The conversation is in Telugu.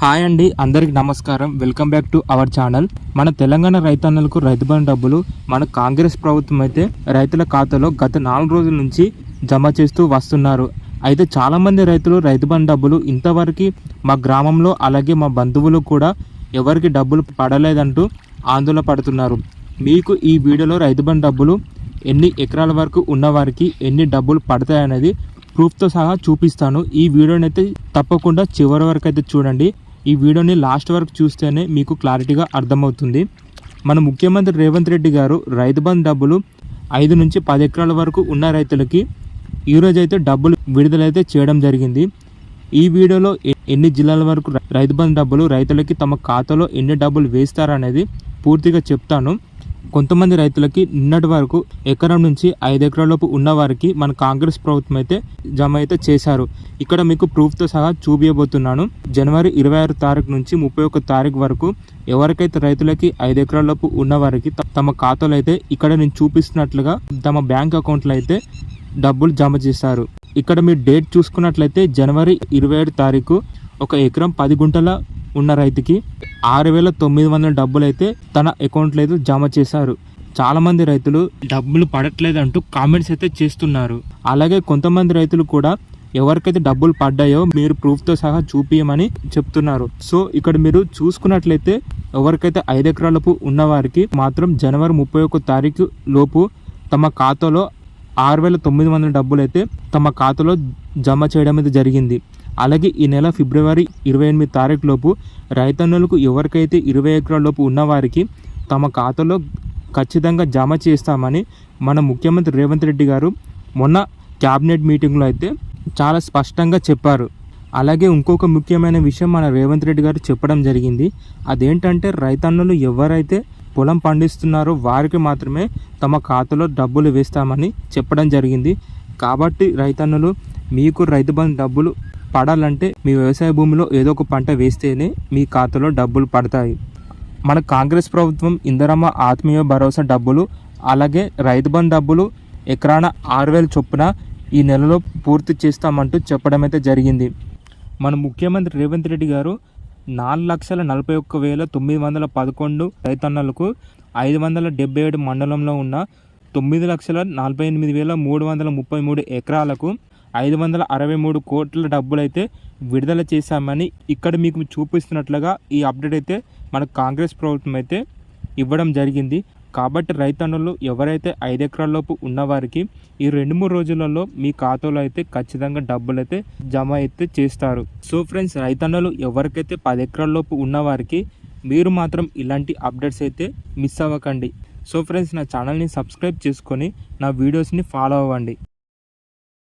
హాయ్ అండి అందరికి నమస్కారం. Welcome back to our channel. మన తెలంగాణ రైతన్నలకు రైతు బంధు డబ్బులు మన కాంగ్రెస్ ప్రభుత్వం అయితే రైతుల ఖాతాలో గత నాలుగు రోజుల నుంచి జమ చేస్తూ వస్తున్నారు. అయితే చాలామంది రైతులు రైతు బంధు డబ్బులు ఇంతవరకు మా గ్రామంలో అలాగే మా బంధువులు కూడా ఎవరికి డబ్బులు పడలేదంటూ ఆందోళన పడుతున్నారు. మీకు ఈ వీడియోలో రైతు బంధు డబ్బులు ఎన్ని ఎకరాల వరకు ఉన్నవారికి ఎన్ని డబ్బులు పడతాయనేది ప్రూఫ్తో సహా చూపిస్తాను. ఈ వీడియోని అయితే తప్పకుండా చివరి వరకు అయితే చూడండి. ఈ వీడియోని లాస్ట్ వరకు చూస్తేనే మీకు క్లారిటీగా అర్థమవుతుంది. మన ముఖ్యమంత్రి రేవంత్ రెడ్డి గారు రైతు బంధు డబ్బులు ఐదు నుంచి పది ఎకరాల వరకు ఉన్న రైతులకి ఈరోజు అయితే డబ్బులు విడుదలైతే చేయడం జరిగింది. ఈ వీడియోలో ఎన్ని జిల్లాల వరకు రైతు బంధు డబ్బులు రైతులకి తమ ఖాతాలో ఎన్ని డబ్బులు వేస్తారనేది పూర్తిగా చెప్తాను. కొంతమంది రైతులకి నిన్నటి వరకు ఎకరం నుంచి ఐదు ఎకరాలలోపు ఉన్న వారికి మన కాంగ్రెస్ ప్రభుత్వం అయితే జమ అయితే చేశారు. ఇక్కడ మీకు ప్రూఫ్తో సహా చూపించబోతున్నాను జనవరి ఇరవై ఆరు తారీఖు నుంచి ముప్పై ఒక్క తారీఖు వరకు ఎవరికైతే రైతులకి ఐదు ఎకరాలలోపు ఉన్న వారికి తమ ఖాతాలో అయితే ఇక్కడ నేను చూపిస్తున్నట్లుగా తమ బ్యాంక్ అకౌంట్లో అయితే డబ్బులు జమ చేశారు. ఇక్కడ మీరు డేట్ చూసుకున్నట్లయితే జనవరి ఇరవై ఏడు తారీఖు ఒక ఎకరం పది గుంటల ఉన్న రైతుకి ఆరు వేల తొమ్మిది వందల డబ్బులు అయితే తన అకౌంట్లో అయితే జమ చేశారు. చాలా మంది రైతులు డబ్బులు పడట్లేదు అంటూ కామెంట్స్ అయితే చేస్తున్నారు. అలాగే కొంతమంది రైతులు కూడా ఎవరికైతే డబ్బులు పడ్డాయో మీరు ప్రూఫ్తో సహా చూపించమని చెప్తున్నారు. సో ఇక్కడ మీరు చూసుకున్నట్లయితే ఎవరికైతే ఐదు ఎకరాలపు ఉన్నవారికి మాత్రం జనవరి ముప్పై ఒక్క తారీఖు లోపు తమ ఖాతాలో ఆరు వేల తొమ్మిది వందల డబ్బులు అయితే తమ ఖాతాలో జమ చేయడం అయితే జరిగింది. అలాగే ఈ నెల ఫిబ్రవరి ఇరవై ఎనిమిది తారీఖు లోపు రైతన్నులకు ఎవరికైతే ఇరవై ఎకరాల లోపు ఉన్నవారికి తమ ఖాతాలో ఖచ్చితంగా జమ చేస్తామని మన ముఖ్యమంత్రి రేవంత్ రెడ్డి గారు మొన్న క్యాబినెట్ మీటింగ్లో అయితే చాలా స్పష్టంగా చెప్పారు. అలాగే ఇంకొక ముఖ్యమైన విషయం మన రేవంత్ రెడ్డి గారు చెప్పడం జరిగింది. అదేంటంటే రైతన్నులు ఎవరైతే పొలం పండిస్తున్నారో వారికి మాత్రమే తమ ఖాతాలో డబ్బులు వేస్తామని చెప్పడం జరిగింది. కాబట్టి రైతన్నులు మీకు రైతు బంధు డబ్బులు పడాలంటే మీ వ్యవసాయ భూమిలో ఏదో ఒక పంట వేస్తేనే మీ ఖాతాలో డబ్బులు పడతాయి. మన కాంగ్రెస్ ప్రభుత్వం ఇందరమ్మ ఆత్మీయ భరోసా డబ్బులు అలాగే రైతు బంధు డబ్బులు ఎకరాన ఆరు వేల చొప్పున ఈ నెలలో పూర్తి చేస్తామంటూ చెప్పడం అయితే జరిగింది. మన ముఖ్యమంత్రి రేవంత్ రెడ్డి గారు నాలుగు లక్షల నలభై ఒక్క వేల తొమ్మిది వందల పదకొండు రైతన్నలకు ఐదు వందల డెబ్బై ఏడు మండలంలో ఉన్న తొమ్మిది లక్షల నలభై ఎనిమిది వేల మూడు వందల ముప్పై మూడు ఎకరాలకు ఐదు వందల అరవై మూడు కోట్ల డబ్బులు అయితే విడుదల చేశామని ఇక్కడ మీకు చూపిస్తున్నట్లుగా ఈ అప్డేట్ అయితే మన కాంగ్రెస్ ప్రభుత్వం అయితే ఇవ్వడం జరిగింది. కాబట్టి రైతన్నులు ఎవరైతే ఐదు ఎకరాల్లోపు ఉన్నవారికి ఈ రెండు మూడు రోజులలో మీ ఖాతాలో అయితే ఖచ్చితంగా డబ్బులు అయితే జమ అయితే చేస్తారు. సో ఫ్రెండ్స్ రైతన్నులు ఎవరికైతే పది ఎకరాల్లోపు ఉన్నవారికి మీరు మాత్రం ఇలాంటి అప్డేట్స్ అయితే మిస్ అవ్వకండి. సో ఫ్రెండ్స్ నా ఛానల్ని సబ్స్క్రైబ్ చేసుకొని నా వీడియోస్ని ఫాలో అవ్వండి.